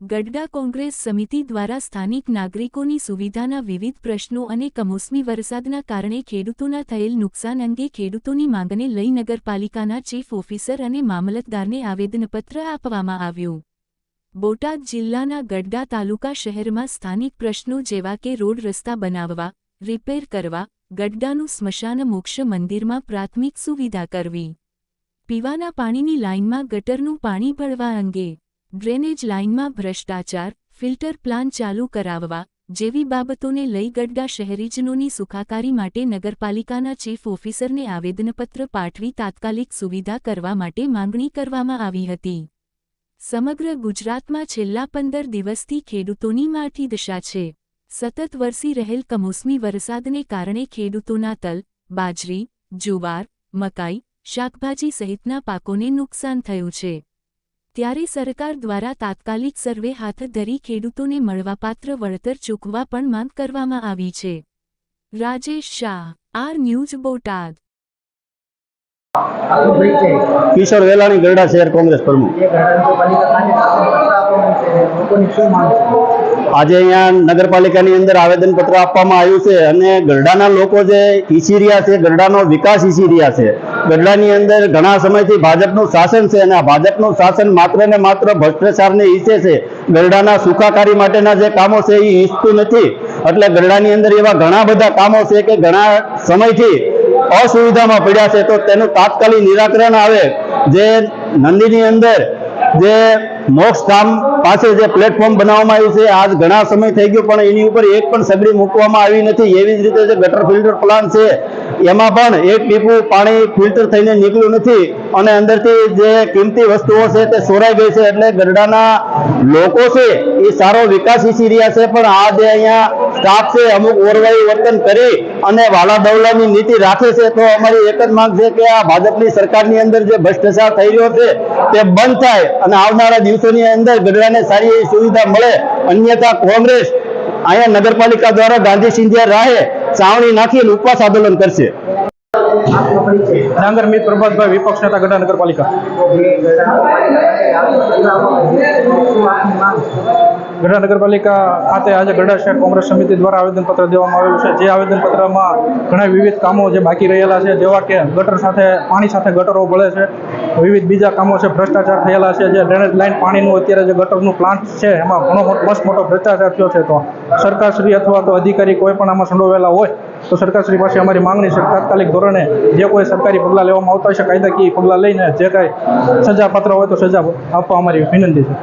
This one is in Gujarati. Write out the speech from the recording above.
ગઢડા કોંગ્રેસ સમિતિ દ્વારા સ્થાનિક નાગરિકોની સુવિધાના વિવિધ પ્રશ્નો અને કમોસમી વરસાદના કારણે ખેડૂતોના થયેલ નુકસાન અંગે ખેડૂતોની માંગને લઈ નગરપાલિકાના ચીફ ઓફિસર અને મામલતદારને આવેદનપત્ર આપવામાં આવ્યું. બોટાદ જિલ્લાના ગઢડા તાલુકા શહેરમાં સ્થાનિક પ્રશ્નો જેવા કે રોડ રસ્તા બનાવવા, રિપેર કરવા, ગઢડાનું સ્મશાન મોક્ષ મંદિરમાં પ્રાથમિક સુવિધા કરવી. પીવાના પાણીની લાઇનમાં ગટરનું પાણી ભળવા અંગે ડ્રેનેજ લાઇનમાં ભ્રષ્ટાચાર, ફિલ્ટર પ્લાન ચાલુ કરાવવા, જેવી બાબતોને લઈ ગઢડા શહેરીજનોની સુખાકારી માટે નગરપાલિકાના ચીફ ઓફિસરને આવેદનપત્ર પાઠવી તાત્કાલિક સુવિધા કરવા માટે માંગણી કરવામાં આવી હતી. સમગ્ર ગુજરાતમાં છેલ્લા પંદર દિવસથી ખેડૂતોની માઠી દશા છે. સતત વરસી રહેલ કમોસમી વરસાદને કારણે ખેડૂતોના તલ, બાજરી, જુવાર, મકાઈ, શાકભાજી સહિતના પાકોને નુકસાન થયું છે. ત્યારે સરકાર દ્વારા તાત્કાલિક સર્વે હાથ ધરી ખેડૂતોને મળવાપાત્ર વળતર ચૂકવા પણ માંગ કરવામાં આવી છે. Rajesh Shah R news Botad. કિશોર વેલાણી ગરડા શહેર કોંગ્રેસ પ્રમુખ. આજે અહીંયા નગરપાલિકાની અંદર આવેદનપત્ર આપવામાં આવ્યું છે અને ગરડાના લોકો જે ઈચ્છી રહ્યા છે, ગરડાનો વિકાસ ઈચ્છી રહ્યા છે. ગરડાની અંદર ઘણા સમયથી ભાજપનું શાસન છે અને આ ભાજપનું શાસન માત્ર ને માત્ર ભ્રષ્ટાચારને ઈચ્છે છે. ગરડાના સુખાકારી માટેના જે કામો છે એ ઈચ્છતું નથી. એટલે ગરડાની અંદર એવા ઘણા બધા કામો છે કે ઘણા સમયથી અસુવિધામાં પડ્યા છે. તો તેનું તાત્કાલિક નિરાકરણ આવે. જે નંદીની અંદર જે મોક્ષ ધામ પાસે જે પ્લેટફોર્મ બનાવવામાં આવ્યું છે, આજ ઘણા સમય થઈ ગયો, પણ એની ઉપર એક પણ સગડી મૂકવામાં આવી નથી. એવી જ રીતે જે ગટર ફિલ્ટર પ્લાન છે, એમાં પણ એક ટીપું પાણી ફિલ્ટર થઈને નીકળ્યું નથી. અને અંદરથી જે કિંમતી વસ્તુઓ છે, તે સોરાઈ ગઈ છે. એટલે ગરડાના લોકો છે, એ સારો વિકાસ ઈચ્છી રહ્યા છે, પણ આ જે અહીંયા સ્ટાફ છે, અમુક ઓરવાઈ વર્તન કરી અને વાલા દવલાની નીતિ રાખે છે, તો અમારી એક જ માંગ છે કે આ ભાજપની સરકારની અંદર જે ભ્રષ્ટાચાર થઈ રહ્યો છે, તે બંધ થાય અને આવનારા દિવસોની અંદર ગઢડાને સારી એવી સુવિધા મળે અન્યથા કોંગ્રેસ અહીંયા નગરપાલિકા દ્વારા ગાંધી સિંધિયા રાહે ચાવણી નાખીને ઉપવાસ આંદોલન કરશે. ડાંગર મિત પ્રભાતભાઈ વિપક્ષ નેતા ગઢડા નગરપાલિકા. ગઢડા નગરપાલિકા ખાતે આજે ગઢડા શહેર કોંગ્રેસ સમિતિ દ્વારા આવેદનપત્ર દેવામાં આવેલું છે. જે આવેદનપત્રમાં ઘણા વિવિધ કામો જે બાકી રહેલા છે, જેવા કે ગટર સાથે, પાણી સાથે ગટરો ભળે છે. વિવિધ બીજા કામો છે, ભ્રષ્ટાચાર થયેલા છે, જે ડ્રેનેજ લાઇન પાણીનું અત્યારે જે ગટરનું પ્લાન્ટ છે, એમાં ઘણો મસ્ત મોટો ભ્રષ્ટાચાર થયો છે. તો સરકારશ્રી અથવા તો અધિકારી કોઈ પણ આમાં સંડોવેલા હોય, તો સરકારશ્રી પાસે અમારી માંગણી છે તાત્કાલિક ધોરણે જે કોઈ સરકારી પગલાં લેવામાં આવતા હશે, કાયદાકીય પગલાં લઈને જે કાંઈ સજાપાત્ર હોય તો સજા આપવા અમારી વિનંતી છે.